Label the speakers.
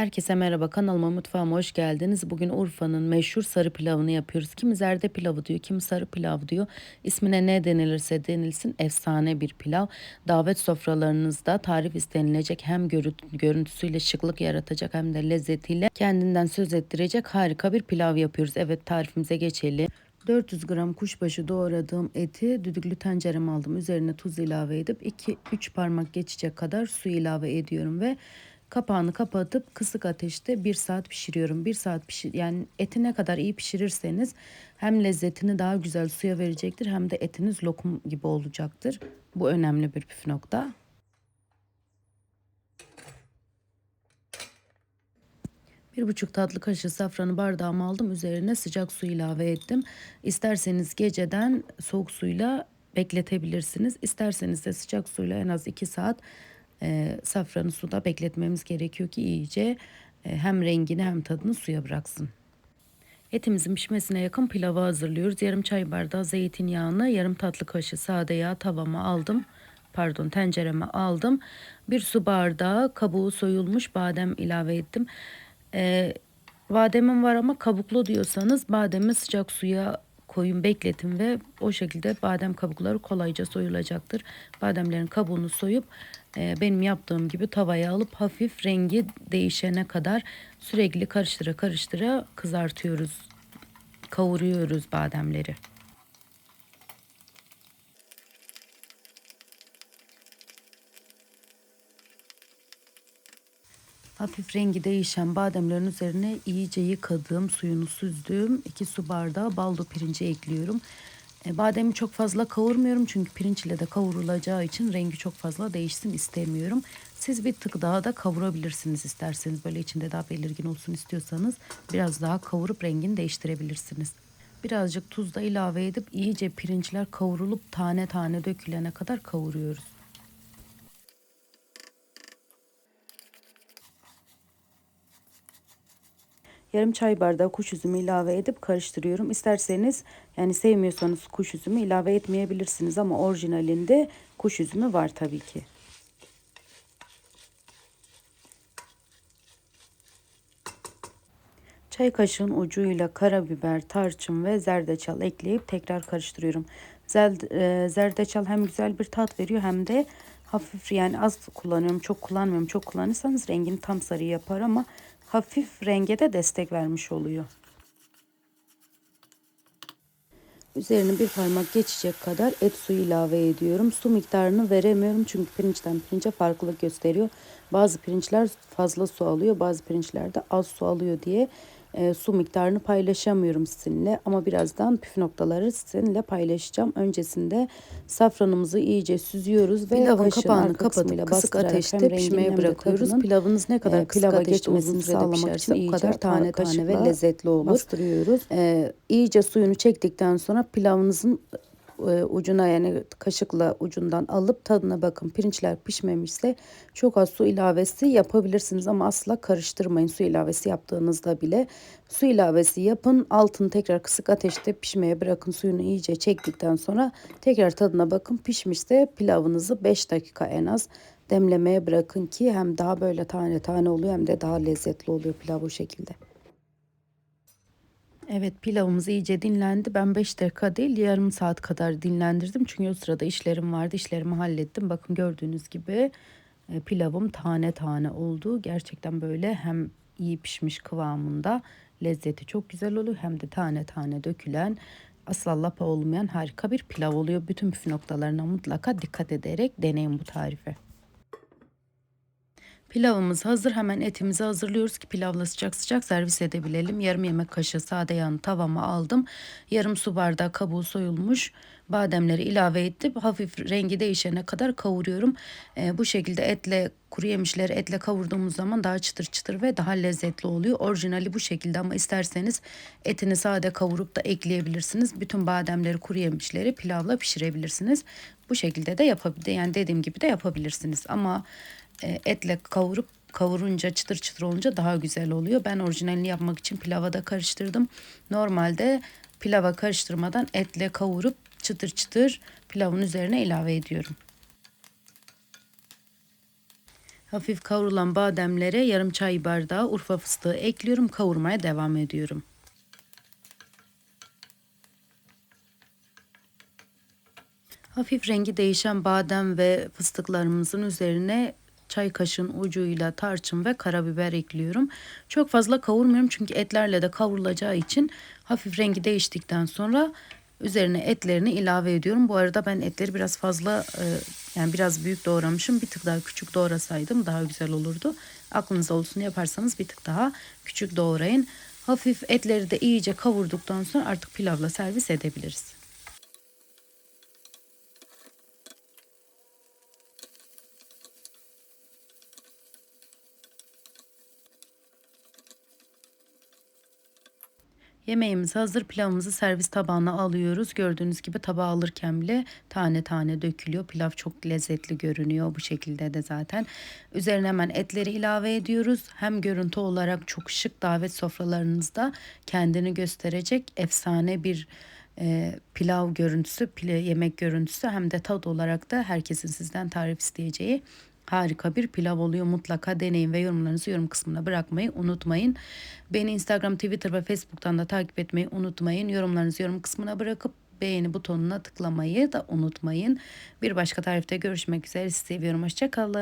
Speaker 1: Herkese merhaba kanalıma mutfağıma hoş geldiniz. Bugün Urfa'nın meşhur sarı pilavını yapıyoruz. Kimi zerde pilavı diyor, kimi sarı pilav diyor. İsmine ne denilirse denilsin efsane bir pilav. Davet sofralarınızda tarif istenilecek hem görüntüsüyle şıklık yaratacak hem de lezzetiyle kendinden söz ettirecek harika bir pilav yapıyoruz. Evet tarifimize geçelim. 400 gram kuşbaşı doğradığım eti düdüklü tencereme aldım. Üzerine tuz ilave edip 2-3 parmak geçecek kadar su ilave ediyorum ve Kapağını kapatıp kısık ateşte bir saat pişiriyorum. Bir saat pişir yani eti ne kadar iyi pişirirseniz hem lezzetini daha güzel suya verecektir hem de etiniz lokum gibi olacaktır. Bu önemli bir püf nokta. Bir buçuk tatlı kaşığı safranı bardağıma aldım. Üzerine sıcak su ilave ettim. İsterseniz geceden soğuk suyla bekletebilirsiniz. İsterseniz de sıcak suyla en az 2 saat e, safranı suda bekletmemiz gerekiyor ki iyice e, hem rengini hem tadını suya bıraksın. Etimizin pişmesine yakın pilavı hazırlıyoruz. Yarım çay bardağı zeytinyağını, yarım tatlı kaşığı sade yağ tavama aldım. Pardon tencereme aldım. Bir su bardağı kabuğu soyulmuş badem ilave ettim. Ee, bademim var ama kabuklu diyorsanız bademi sıcak suya koyun bekletin ve o şekilde badem kabukları kolayca soyulacaktır. Bademlerin kabuğunu soyup benim yaptığım gibi tavaya alıp hafif rengi değişene kadar sürekli karıştıra karıştıra kızartıyoruz. Kavuruyoruz bademleri. Hafif rengi değişen bademlerin üzerine iyice yıkadığım, suyunu süzdüğüm 2 su bardağı baldo pirinci ekliyorum. E, bademi çok fazla kavurmuyorum çünkü pirinç ile de kavrulacağı için rengi çok fazla değişsin istemiyorum. Siz bir tık daha da kavurabilirsiniz isterseniz böyle içinde daha belirgin olsun istiyorsanız biraz daha kavurup rengini değiştirebilirsiniz. Birazcık tuz da ilave edip iyice pirinçler kavrulup tane tane dökülene kadar kavuruyoruz. Yarım çay bardağı kuş üzümü ilave edip karıştırıyorum. İsterseniz yani sevmiyorsanız kuş üzümü ilave etmeyebilirsiniz ama orijinalinde kuş üzümü var tabii ki. Çay kaşığın ucuyla karabiber, tarçın ve zerdeçal ekleyip tekrar karıştırıyorum. E, zerdeçal hem güzel bir tat veriyor hem de hafif yani az kullanıyorum çok kullanmıyorum. Çok kullanırsanız rengini tam sarı yapar ama hafif renge de destek vermiş oluyor. Üzerine bir parmak geçecek kadar et suyu ilave ediyorum. Su miktarını veremiyorum çünkü pirinçten pirince farklılık gösteriyor. Bazı pirinçler fazla su alıyor, bazı pirinçler de az su alıyor diye e, su miktarını paylaşamıyorum sizinle ama birazdan püf noktaları sizinle paylaşacağım. Öncesinde safranımızı iyice süzüyoruz ve pilavın kapağını kapatıp kısık ateşte pişmeye bırakıyoruz. Pilavınız ne kadar e, pilava geçmesini sağlamak için o kadar tane tane ve lezzetli olur. Bastırıyoruz. E, iyice suyunu çektikten sonra pilavınızın e, ucuna yani kaşıkla ucundan alıp tadına bakın. Pirinçler pişmemişse çok az su ilavesi yapabilirsiniz ama asla karıştırmayın su ilavesi yaptığınızda bile. Su ilavesi yapın. Altını tekrar kısık ateşte pişmeye bırakın. Suyunu iyice çektikten sonra tekrar tadına bakın. Pişmişse pilavınızı 5 dakika en az demlemeye bırakın ki hem daha böyle tane tane oluyor hem de daha lezzetli oluyor pilav bu şekilde. Evet pilavımız iyice dinlendi. Ben 5 dakika değil yarım saat kadar dinlendirdim. Çünkü o sırada işlerim vardı. İşlerimi hallettim. Bakın gördüğünüz gibi e, pilavım tane tane oldu. Gerçekten böyle hem iyi pişmiş kıvamında lezzeti çok güzel oluyor. Hem de tane tane dökülen asla lapa olmayan harika bir pilav oluyor. Bütün püf noktalarına mutlaka dikkat ederek deneyin bu tarifi. Pilavımız hazır. Hemen etimizi hazırlıyoruz ki pilavla sıcak sıcak servis edebilelim. Yarım yemek kaşığı sade yağını tavama aldım. Yarım su bardağı kabuğu soyulmuş bademleri ilave ettim. Hafif rengi değişene kadar kavuruyorum. E, bu şekilde etle kuru yemişleri etle kavurduğumuz zaman daha çıtır çıtır ve daha lezzetli oluyor. Orijinali bu şekilde ama isterseniz etini sade kavurup da ekleyebilirsiniz. Bütün bademleri kuru yemişleri pilavla pişirebilirsiniz. Bu şekilde de yapabilir yani dediğim gibi de yapabilirsiniz ama etle kavurup kavurunca çıtır çıtır olunca daha güzel oluyor. Ben orijinalini yapmak için pilava da karıştırdım. Normalde pilava karıştırmadan etle kavurup çıtır çıtır pilavın üzerine ilave ediyorum. Hafif kavrulan bademlere yarım çay bardağı urfa fıstığı ekliyorum. Kavurmaya devam ediyorum. Hafif rengi değişen badem ve fıstıklarımızın üzerine çay kaşığın ucuyla tarçın ve karabiber ekliyorum. Çok fazla kavurmuyorum çünkü etlerle de kavrulacağı için hafif rengi değiştikten sonra üzerine etlerini ilave ediyorum. Bu arada ben etleri biraz fazla e, yani biraz büyük doğramışım. Bir tık daha küçük doğrasaydım daha güzel olurdu. Aklınızda olsun yaparsanız bir tık daha küçük doğrayın. Hafif etleri de iyice kavurduktan sonra artık pilavla servis edebiliriz. Yemeğimiz hazır. Pilavımızı servis tabağına alıyoruz. Gördüğünüz gibi tabağa alırken bile tane tane dökülüyor. Pilav çok lezzetli görünüyor. Bu şekilde de zaten. Üzerine hemen etleri ilave ediyoruz. Hem görüntü olarak çok şık davet sofralarınızda kendini gösterecek efsane bir e, pilav görüntüsü, pile, yemek görüntüsü hem de tat olarak da herkesin sizden tarif isteyeceği harika bir pilav oluyor. Mutlaka deneyin ve yorumlarınızı yorum kısmına bırakmayı unutmayın. Beni Instagram, Twitter ve Facebook'tan da takip etmeyi unutmayın. Yorumlarınızı yorum kısmına bırakıp beğeni butonuna tıklamayı da unutmayın. Bir başka tarifte görüşmek üzere. Sizi seviyorum. Hoşçakalın.